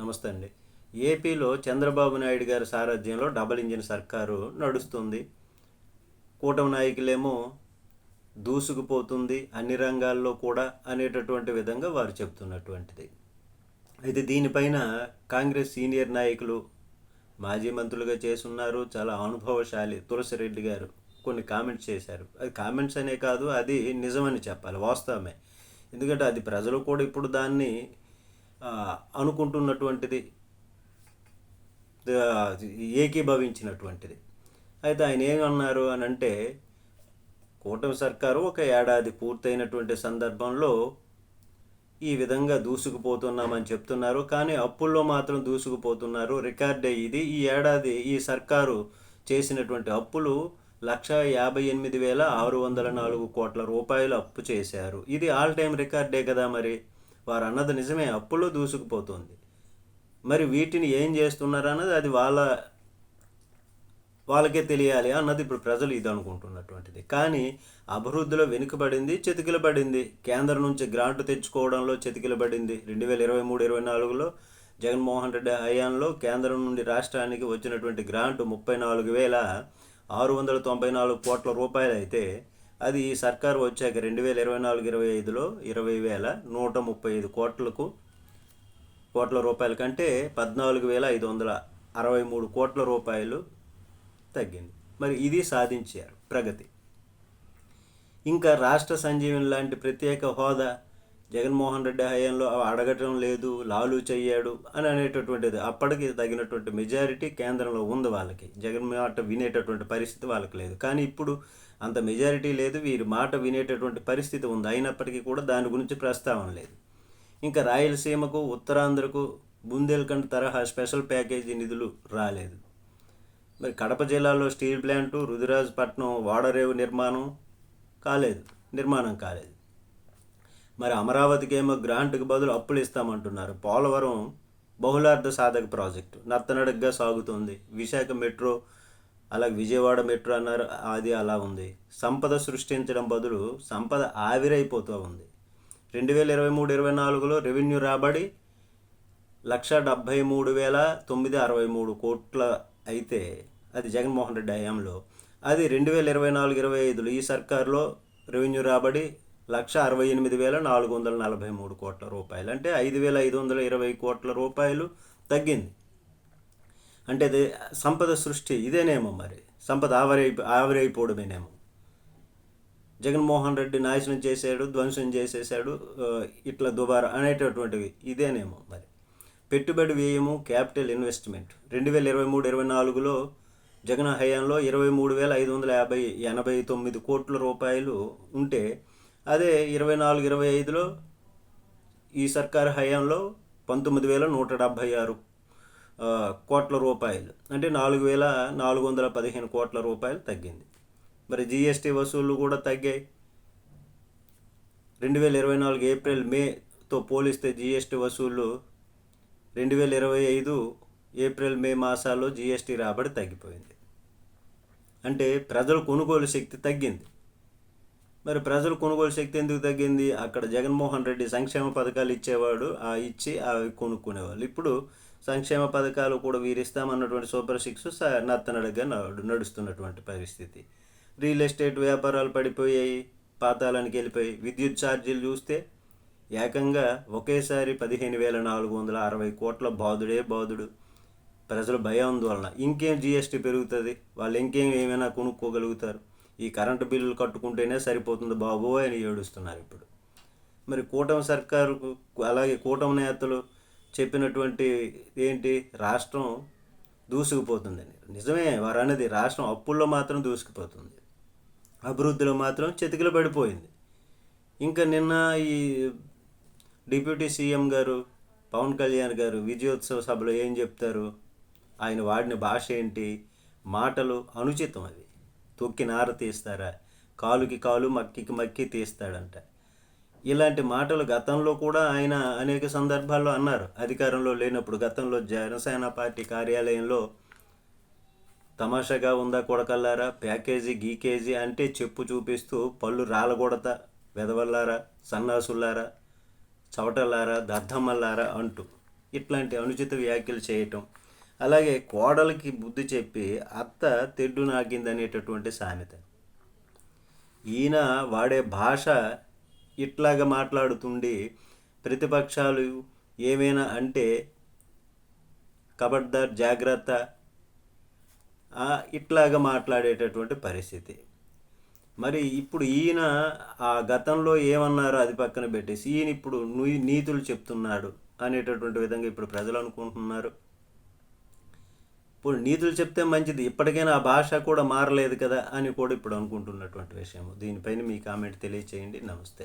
నమస్తే అండి. ఏపీలో చంద్రబాబు నాయుడు గారి సారథ్యంలో డబల్ ఇంజిన్ సర్కారు నడుస్తుంది. కూటమి నాయకులేమో దూసుకుపోతుంది అన్ని రంగాల్లో కూడా అనేటటువంటి విధంగా వారు చెప్తున్నటువంటిది. అయితే దీనిపైన కాంగ్రెస్ సీనియర్ నాయకులు మాజీ మంత్రులుగా చేసున్నారు చాలా అనుభవశాలి తులసిరెడ్డి గారు కొన్ని కామెంట్స్ చేశారు. అది కామెంట్స్ అనే కాదు అది నిజమని చెప్పాలి వాస్తవమే. ఎందుకంటే అది ప్రజలు కూడా ఇప్పుడు దాన్ని అనుకుంటున్నటువంటిది ఏకీభవించినటువంటిది. అయితే ఆయన ఏమన్నారు అని అంటే కూటమి సర్కారు ఒక ఏడాది పూర్తయినటువంటి సందర్భంలో ఈ విధంగా దూసుకుపోతున్నామని చెప్తున్నారు. కానీ అప్పుల్లో మాత్రం దూసుకుపోతున్నారు. రికార్డే ఇది ఈ ఏడాది ఈ సర్కారు చేసినటువంటి అప్పులు లక్ష యాభై ఎనిమిది వేల ఆరు వందల నాలుగు కోట్ల రూపాయలు అప్పు చేశారు. ఇది ఆల్ టైం రికార్డే కదా మరి? వారు అన్నది నిజమే అప్పుల్లో దూసుకుపోతుంది. మరి వీటిని ఏం చేస్తున్నారు అన్నది అది వాళ్ళ వాళ్ళకే తెలియాలి అన్నది ఇప్పుడు ప్రజలు ఇది అనుకుంటున్నటువంటిది కానీ అభివృద్ధిలో వెనుకబడింది చెతికిలబడింది. కేంద్రం నుంచి గ్రాంట్ తెచ్చుకోవడంలో చెతికిలబడింది. రెండు వేల ఇరవై మూడు ఇరవై నాలుగులో జగన్మోహన్ రెడ్డి హయాంలో కేంద్రం నుండి రాష్ట్రానికి వచ్చినటువంటి గ్రాంట్ ముప్పై నాలుగు వేల ఆరు వందల తొంభై నాలుగు కోట్ల రూపాయలు అయితే అది సర్కారు వచ్చాక రెండు వేల ఇరవై నాలుగు ఇరవై ఐదులో ఇరవై వేల నూట ముప్పై ఐదు కోట్లకు కోట్ల రూపాయల కంటే పద్నాలుగు వేల ఐదు వందల అరవై మూడు కోట్ల రూపాయలు తగ్గింది. మరి ఇది సాధించారు ప్రగతి. ఇంకా రాష్ట్ర సంజీవని లాంటి ప్రత్యేక హోదా జగన్మోహన్ రెడ్డి హయాంలో అవి అడగటం లేదు లాలు చెయ్యాడు అని అనేటటువంటిది. అప్పటికి తగినటువంటి మెజారిటీ కేంద్రంలో ఉంది వాళ్ళకి. జగన్ మాట వినేటటువంటి పరిస్థితి వాళ్ళకి లేదు. కానీ ఇప్పుడు అంత మెజారిటీ లేదు వీరి మాట వినేటటువంటి పరిస్థితి ఉంది. అయినప్పటికీ కూడా దాని గురించి ప్రస్తావన లేదు. ఇంకా రాయలసీమకు ఉత్తరాంధ్రకు బుందేల్ఖండ్ తరహా స్పెషల్ ప్యాకేజీ నిధులు రాలేదు. మరి కడప జిల్లాలో స్టీల్ ప్లాంటు రుదిరాజపట్నం వాడరేవు నిర్మాణం కాలేదు నిర్మాణం కాలేదు. మరి అమరావతికి ఏమో గ్రాంట్కి బదులు అప్పులు ఇస్తామంటున్నారు. పోలవరం బహుళార్థ సాధక ప్రాజెక్టు. నత్తనడగ్గా సాగుతుంది. విశాఖ మెట్రో అలాగే విజయవాడ మెట్రో అన్నారు అది అలా ఉంది. సంపద సృష్టించడం బదులు సంపద ఆవిరైపోతూ ఉంది. రెండు వేల ఇరవై మూడు ఇరవై నాలుగులో రెవెన్యూ రాబడి లక్ష డెబ్భై మూడు వేల తొమ్మిది అరవై మూడు కోట్ల అయితే అది జగన్మోహన్ రెడ్డి హయాంలో. అది రెండు వేల ఇరవై నాలుగు ఇరవై ఐదులో ఈ సర్కారులో రెవెన్యూ రాబడి లక్ష అరవై ఎనిమిది వేల నాలుగు వందల నలభై మూడు కోట్ల రూపాయలు. అంటే ఐదు వేల ఐదు వందల ఇరవై కోట్ల రూపాయలు తగ్గింది. అంటే అది సంపద సృష్టి ఇదేనేమో మరి? సంపద ఆవిరై ఆవిరైపోవడమేనేమో? జగన్మోహన్ రెడ్డి నాశనం చేశాడు ధ్వంసం చేసేసాడు ఇట్లా దుబారా అనేటటువంటివి ఇదేనేమో మరి? పెట్టుబడి వ్యయము క్యాపిటల్ ఇన్వెస్ట్మెంట్. రెండు వేల ఇరవై మూడు ఇరవై నాలుగులో జగన్ హయాంలో ఇరవై మూడు వేల ఐదు వందల యాభై ఎనభై తొమ్మిది కోట్ల రూపాయలు ఉంటే అదే ఇరవై నాలుగు ఇరవై ఐదులో ఈ సర్కారు హయాంలో పంతొమ్మిది వేల నూట డెబ్భై ఆరు కోట్ల రూపాయలు. అంటే నాలుగు వేల నాలుగు వందల పదిహేను కోట్ల రూపాయలు తగ్గింది. మరి జిఎస్టీ వసూళ్ళు కూడా తగ్గాయి. రెండు వేల ఇరవై నాలుగు ఏప్రిల్ మేతో పోలిస్తే జిఎస్టీ వసూళ్ళు రెండు వేల ఇరవై ఐదు ఏప్రిల్ మే మాసాల్లో జిఎస్టీ రాబడి తగ్గిపోయింది. అంటే ప్రజల కొనుగోలు శక్తి తగ్గింది. మరి ప్రజలు కొనుగోలు శక్తి ఎందుకు తగ్గింది? అక్కడ జగన్మోహన్ రెడ్డి సంక్షేమ పథకాలు ఇచ్చేవాడు ఆ ఇచ్చి అవి కొనుక్కునేవాళ్ళు. ఇప్పుడు సంక్షేమ పథకాలు కూడా వీరిస్తామన్నటువంటి సూపర్ సిక్స్ స- నత్తనడగా నడు- నడుస్తున్నటువంటి పరిస్థితి. రియల్ ఎస్టేట్ వ్యాపారాలు పడిపోయాయి పాతాళానికి వెళ్ళిపోయి. విద్యుత్ ఛార్జీలు చూస్తే ఏకంగా ఒకేసారి పదిహేను వేల నాలుగు వందల అరవై కోట్ల బాధుడే బాధుడు. ప్రజలు భయాందోళన. ఇంకేం జిఎస్టీ పెరుగుతుంది? వాళ్ళు ఇంకేం ఏమైనా కొనుక్కోగలుగుతారు? ఈ కరెంటు బిల్లులు కట్టుకుంటేనే సరిపోతుంది బాబు అని ఏడుస్తున్నారు ఇప్పుడు. మరి కూటమి సర్కారు అలాగే కూటమి నేతలు చెప్పినటువంటి ఏంటి రాష్ట్రం దూసుకుపోతుందని నిజమే వారు అనేది రాష్ట్రం అప్పుల్లో మాత్రం దూసుకుపోతుంది. అభివృద్ధిలో మాత్రం చెతికిల పడిపోయింది. ఇంకా నిన్న ఈ డిప్యూటీ సీఎం గారు పవన్ కళ్యాణ్ గారు విజయోత్సవ సభలో ఏం చెప్తారు? ఆయన వాడిన భాష ఏంటి? మాటలు అనుచితం అవి. తొక్కి నార తీస్తారా? కాలుకి కాలు మక్కికి మక్కి తీస్తాడంట. ఇలాంటి మాటలు గతంలో కూడా ఆయన అనేక సందర్భాల్లో అన్నారు. అధికారంలో లేనప్పుడు గతంలో జనసేన పార్టీ కార్యాలయంలో తమాషాగా ఉందా కొడకల్లారా? ప్యాకేజీ గీకేజీ అంటే చెప్పు చూపిస్తూ పళ్ళు రాలగొడత వెదవల్లారా? సన్నాసుల్లారా? చవటలారా దద్దమ్మల్లారా? అంటూ ఇట్లాంటి అనుచిత వ్యాఖ్యలు చేయటం అలాగే కోడలికి బుద్ధి చెప్పి అత్త తెడ్డు నాగింది అనేటటువంటి సామెత. ఈయన వాడే భాష ఇట్లాగా మాట్లాడుతుండి ప్రతిపక్షాలు ఏమైనా అంటే కబడ్దార్ జాగ్రత్త ఇట్లాగా మాట్లాడేటటువంటి పరిస్థితి. మరి ఇప్పుడు ఈయన ఆ గతంలో ఏమన్నారో అది పక్కన పెట్టేసి ఈయన ఇప్పుడు నీ- నీతులు చెప్తున్నాడు అనేటటువంటి విధంగా ఇప్పుడు ప్రజలు అనుకుంటున్నారు. ఇప్పుడు నీతులు చెప్తే మంచిది ఇప్పటికైనా ఆ భాష కూడా మారలేదు కదా అని కూడా ఇప్పుడు అనుకుంటున్నటువంటి విషయం దీనిపైన మీ కామెంట్ తెలియచేయండి. నమస్తే.